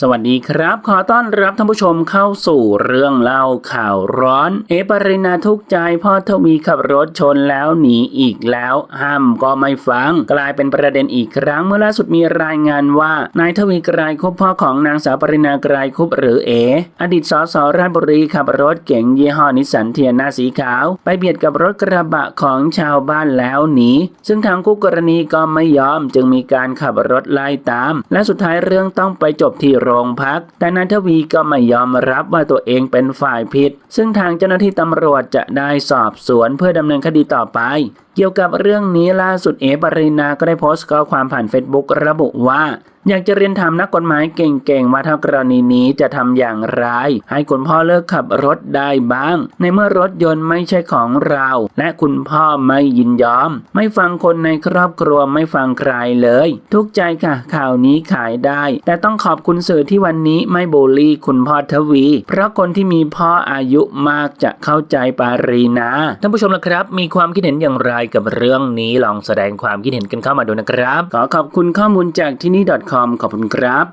สวัสดีครับ ขอต้อนรับท่านผู้ชมเข้าสู่เรื่องเล่าข่าวร้อน เอปรินาทุกใจพ่อทวีขับรถชนแล้วหนีอีกแล้ว ห้ามก็ไม่ฟัง กลายเป็นประเด็นอีกครั้งเมื่อล่าสุดมีรายงานว่านายทวีกรายคุปพ่อของนางสาวปรินากรายคุปหรือเอ อดีตสสราชบุรีขับรถเก๋งยี่ห้อนิสสันเทียนาสีขาว ไปเบียดกับรถกระบะของชาวบ้านแล้วหนีซึ่งทางคู่กรณีก็ไม่ยอมจึงมีการขับรถไล่ตาม และสุดท้ายเรื่องต้องไปจบที่โรงพัก แต่นายทวีก็ไม่ยอมรับว่าตัวเองเป็นฝ่ายผิด ซึ่งทางเจ้าหน้าที่ตำรวจจะได้สอบสวนเพื่อดำเนินคดีต่อไปเกี่ยวกับเรื่องนี้ล่าสุดเอปรินาก็ได้โพสต์ข้อความผ่านเฟซบุ๊กระบุว่า อยากจะเรียนถามนักกฎหมายเก่งๆ ว่าถ้ากรณีนี้จะทำอย่างไร ให้คุณพ่อเลิกขับรถได้บ้าง ในเมื่อรถยนต์ไม่ใช่ของเรา และคุณพ่อไม่ยินยอม ไม่ฟังคนในครอบครัวไม่ฟังใครเลย ทุกใจค่ะ ข่าวนี้ขายได้ แต่ต้องขอบคุณสื่อที่วันนี้ไม่บูลลี่คุณพ่อทวี เพราะคนที่มีพ่ออายุมากจะเข้าใจปารีนาท่านผู้ชมละครับ มีความคิดเห็นอย่างไรกับเรื่องนี้ลองแสดงความคิดเห็นกันเข้ามาดูนะครับ ขอขอบคุณข้อมูลจากที่นี่ .com ขอบคุณครับ